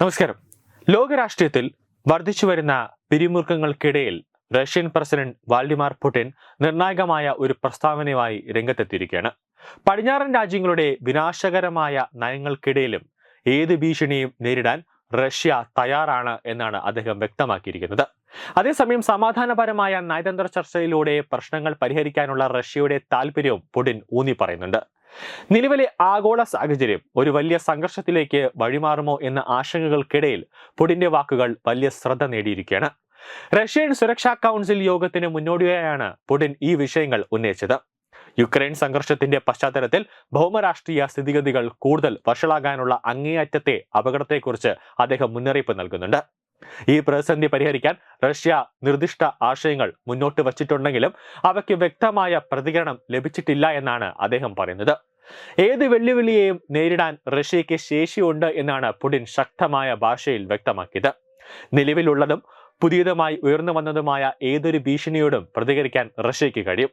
നമസ്കാരം. ലോകരാഷ്ട്രീയത്തിൽ വർദ്ധിച്ചുവരുന്ന പിരിമുറുക്കങ്ങൾക്കിടയിൽ റഷ്യൻ പ്രസിഡന്റ് വാൾഡിമാർ പുടിൻ നിർണായകമായ ഒരു പ്രസ്താവനയുമായി രംഗത്തെത്തിയിരിക്കുകയാണ്. പടിഞ്ഞാറൻ രാജ്യങ്ങളുടെ വിനാശകരമായ നയങ്ങൾക്കിടയിലും ഏത് ഭീഷണിയും നേരിടാൻ റഷ്യ തയ്യാറാണ് എന്നാണ് അദ്ദേഹം വ്യക്തമാക്കിയിരിക്കുന്നത്. അതേസമയം സമാധാനപരമായ നയതന്ത്ര ചർച്ചയിലൂടെ പ്രശ്നങ്ങൾ പരിഹരിക്കാനുള്ള റഷ്യയുടെ താല്പര്യവും പുടിൻ ഊന്നി പറയുന്നുണ്ട് നിലവിലെ ആഗോള സാഹചര്യം ഒരു വലിയ സംഘർഷത്തിലേക്ക് വഴിമാറുമോ എന്ന ആശങ്കകൾക്കിടയിൽ പുടിന്റെ വാക്കുകൾ വലിയ ശ്രദ്ധ നേടിയിരിക്കുകയാണ്. റഷ്യൻ സുരക്ഷാ കൗൺസിൽ യോഗത്തിന് മുന്നോടിയായാണ് പുടിൻ ഈ വിഷയങ്ങൾ ഉന്നയിച്ചത്. യുക്രൈൻ സംഘർഷത്തിന്റെ പശ്ചാത്തലത്തിൽ ഭൗമരാഷ്ട്രീയ സ്ഥിതിഗതികൾ കൂടുതൽ വഷളാകാനുള്ള അങ്ങേയറ്റത്തെ അപകടത്തെക്കുറിച്ച് അദ്ദേഹം മുന്നറിയിപ്പ് നൽകുന്നുണ്ട്. ഈ പ്രതിസന്ധി പരിഹരിക്കാൻ റഷ്യ നിർദ്ദിഷ്ട ആശയങ്ങൾ മുന്നോട്ട് വച്ചിട്ടുണ്ടെങ്കിലും അവയ്ക്ക് വ്യക്തമായ പ്രതികരണം ലഭിച്ചിട്ടില്ല എന്നാണ് അദ്ദേഹം പറയുന്നത്. ഏത് വെല്ലുവിളിയെയും നേരിടാൻ റഷ്യയ്ക്ക് ശേഷിയുണ്ട് എന്നാണ് പുടിൻ ശക്തമായ ഭാഷയിൽ വ്യക്തമാക്കിയത്. നിലവിലുള്ളതും പുതിയതുമായി ഉയർന്നു വന്നതുമായ ഏതൊരു ഭീഷണിയോടും പ്രതികരിക്കാൻ റഷ്യയ്ക്ക് കഴിയും.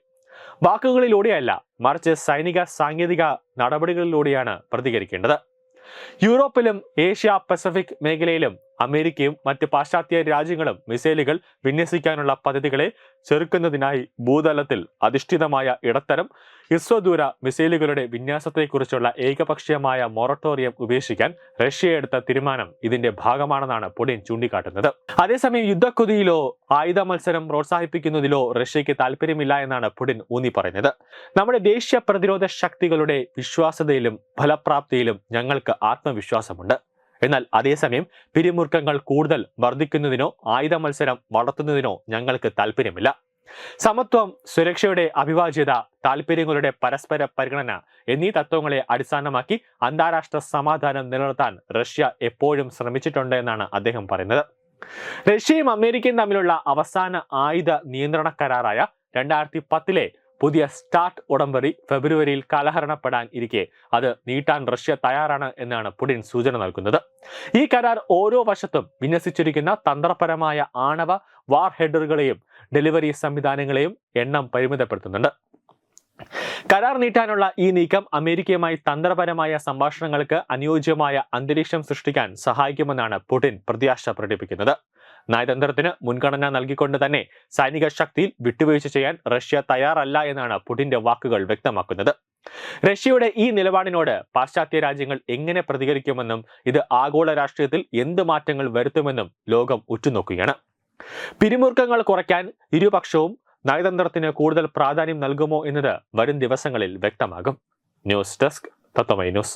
വാക്കുകളിലൂടെയല്ല മറിച്ച് സൈനിക സാങ്കേതിക നടപടികളിലൂടെയാണ് പ്രതികരിക്കേണ്ടത്. യൂറോപ്പിലും ഏഷ്യ പസഫിക് മേഖലയിലും അമേരിക്കയും മറ്റ് പാശ്ചാത്യ രാജ്യങ്ങളും മിസൈലുകൾ വിന്യസിക്കാനുള്ള പദ്ധതികളെ ചെറുക്കുന്നതിനായി ഭൂതലത്തിൽ അധിഷ്ഠിതമായ ഇടത്തരം ഇസ്വദൂര മിസൈലുകളുടെ വിന്യാസത്തെക്കുറിച്ചുള്ള ഏകപക്ഷീയമായ മൊറട്ടോറിയം ഉപേക്ഷിക്കാൻ റഷ്യ എടുത്ത തീരുമാനം ഇതിന്റെ ഭാഗമാണെന്നാണ് പുടിൻ ചൂണ്ടിക്കാട്ടുന്നത്. അതേസമയം യുദ്ധക്കുതിയിലോ ആയുധ മത്സരം പ്രോത്സാഹിപ്പിക്കുന്നതിലോ റഷ്യയ്ക്ക് താല്പര്യമില്ല എന്നാണ് പുടിൻ ഊന്നി പറയുന്നത്. നമ്മുടെ ദേശീയ പ്രതിരോധ ശക്തികളുടെ വിശ്വാസ്യതയിലും ഫലപ്രാപ്തിയിലും ഞങ്ങൾക്ക് ആത്മവിശ്വാസമുണ്ട്. എന്നാൽ അതേസമയം പിരിമുറുക്കങ്ങൾ കൂടുതൽ വർദ്ധിക്കുന്നതിനോ ആയുധ മത്സരം വളർത്തുന്നതിനോ ഞങ്ങൾക്ക് താല്പര്യമില്ല സമത്വം സുരക്ഷയുടെ അഭിവാജ്യത താല്പര്യങ്ങളുടെ പരസ്പര പരിഗണന എന്നീ തത്വങ്ങളെ അടിസ്ഥാനമാക്കി അന്താരാഷ്ട്ര സമാധാനം നിലനിർത്താൻ റഷ്യ എപ്പോഴും ശ്രമിച്ചിട്ടുണ്ട് എന്നാണ് അദ്ദേഹം പറയുന്നത്. റഷ്യയും അമേരിക്കയും തമ്മിലുള്ള അവസാന ആയുധ നിയന്ത്രണ കരാറായ രണ്ടായിരത്തി പത്തിലെ പുതിയ സ്റ്റാർട്ട് ഉടമ്പടി ഫെബ്രുവരിയിൽ കാലഹരണപ്പെടാൻ ഇരിക്കെ. അത് നീട്ടാൻ റഷ്യ തയ്യാറാണ് എന്നാണ് പുടിൻ സൂചന നൽകുന്നത്. ഈ കരാർ ഓരോ വശത്തും വിന്യസിച്ചിരിക്കുന്ന തന്ത്രപരമായ ആണവ വാർ ഹെഡറുകളെയും ഡെലിവറി സംവിധാനങ്ങളെയും എണ്ണം പരിമിതപ്പെടുത്തുന്നുണ്ട്. കരാർ നീട്ടാനുള്ള ഈ നീക്കം അമേരിക്കയുമായി തന്ത്രപരമായ സംഭാഷണങ്ങൾക്ക് അനുയോജ്യമായ അന്തരീക്ഷം സൃഷ്ടിക്കാൻ സഹായിക്കുമെന്നാണ് പുടിൻ പ്രത്യാശ പ്രകടിപ്പിക്കുന്നത്. നയതന്ത്രത്തിന് മുൻഗണന നൽകിക്കൊണ്ട് തന്നെ സൈനിക ശക്തിയിൽ വിട്ടുവീഴ്ച ചെയ്യാൻ റഷ്യ തയ്യാറല്ല എന്നാണ് പുടിന്റെ വാക്കുകൾ വ്യക്തമാക്കുന്നത്. റഷ്യയുടെ ഈ നിലപാടിനോട് പാശ്ചാത്യ രാജ്യങ്ങൾ എങ്ങനെ പ്രതികരിക്കുമെന്നും ഇത് ആഗോള രാഷ്ട്രീയത്തിൽ എന്ത് മാറ്റങ്ങൾ വരുത്തുമെന്നും ലോകം ഉറ്റുനോക്കുകയാണ്. പിരിമുറുക്കങ്ങൾ കുറയ്ക്കാൻ ഇരുപക്ഷവും നയതന്ത്രത്തിന് കൂടുതൽ പ്രാധാന്യം നൽകുമോ എന്നത് വരും ദിവസങ്ങളിൽ വ്യക്തമാകും. News desk Tatwamayi news.